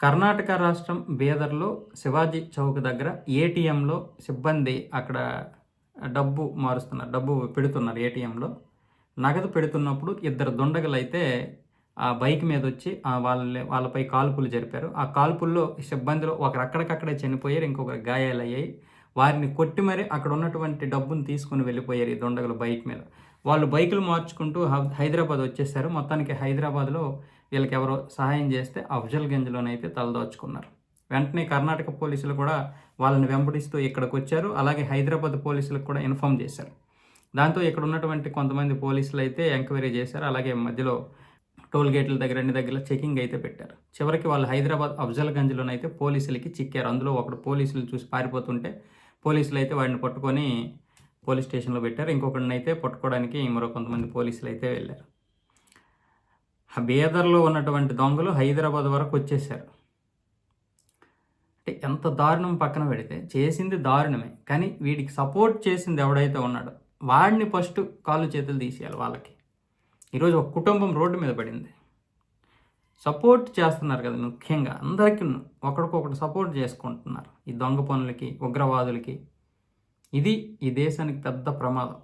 కర్ణాటక రాష్ట్రం బీదర్లో శివాజీ చౌక్ దగ్గర ఏటీఎంలో సిబ్బంది అక్కడ డబ్బు మారుస్తున్నారు డబ్బు పెడుతున్నారు ఏటీఎంలో నగదు పెడుతున్నప్పుడు ఇద్దరు దుండగులు అయితే ఆ బైక్ మీద వచ్చి ఆ వాళ్ళ వాళ్ళపై కాల్పులు జరిపారు. ఆ కాల్పుల్లో సిబ్బందిలో ఒకరు అక్కడికక్కడే చనిపోయారు ఇంకొకరు గాయాలయ్యాయి. వారిని కొట్టి మరీ అక్కడ ఉన్నటువంటి డబ్బును తీసుకుని వెళ్ళిపోయారు ఈ దుండగలు బైక్ మీద. వాళ్ళు బైకులు మార్చుకుంటూ హైదరాబాద్ వచ్చేసారు. మొత్తానికి హైదరాబాద్లో వీళ్ళకి ఎవరో సహాయం చేస్తే అఫ్జల్ గంజ్లోనైతే తలదోచుకున్నారు. వెంటనే కర్ణాటక పోలీసులు కూడా వాళ్ళని వెంబడిస్తూ ఇక్కడికి వచ్చారు అలాగే హైదరాబాద్ పోలీసులకు కూడా ఇన్ఫామ్ చేశారు. దాంతో ఇక్కడ ఉన్నటువంటి కొంతమంది పోలీసులు అయితే ఎంక్వైరీ చేశారు. అలాగే మధ్యలో టోల్ గేట్ల దగ్గర అన్ని దగ్గర చెకింగ్ అయితే పెట్టారు. చివరికి వాళ్ళు హైదరాబాద్ అఫ్జల్గంజ్లోనైతే పోలీసులకి చిక్కారు. అందులో ఒకడు పోలీసులు చూసి పారిపోతుంటే పోలీసులు అయితే వాడిని పట్టుకొని పోలీస్ స్టేషన్లో పెట్టారు. ఇంకొకడినైతే అయితే పట్టుకోవడానికి మరో కొంతమంది పోలీసులు అయితే వెళ్ళారు. బీదర్లో ఉన్నటువంటి దొంగలు హైదరాబాద్ వరకు వచ్చేసారు అంటే ఎంత దారుణం పక్కన పెడితే చేసింది దారుణమే. కానీ వీడికి సపోర్ట్ చేసింది ఎవడైతే ఉన్నాడో వాడిని ఫస్ట్ కాళ్ళు చేతులు తీసేయాలి వాళ్ళకి. ఈరోజు ఒక కుటుంబం రోడ్డు మీద పడింది. సపోర్ట్ చేస్తున్నారు కదా ముఖ్యంగా అందరికీ ఒకరికొకరు సపోర్ట్ చేసుకుంటున్నారు. ఈ దొంగ పనులకి ఉగ్రవాదులకి. ఇది ఈ దేశానికి పెద్ద ప్రమాదం.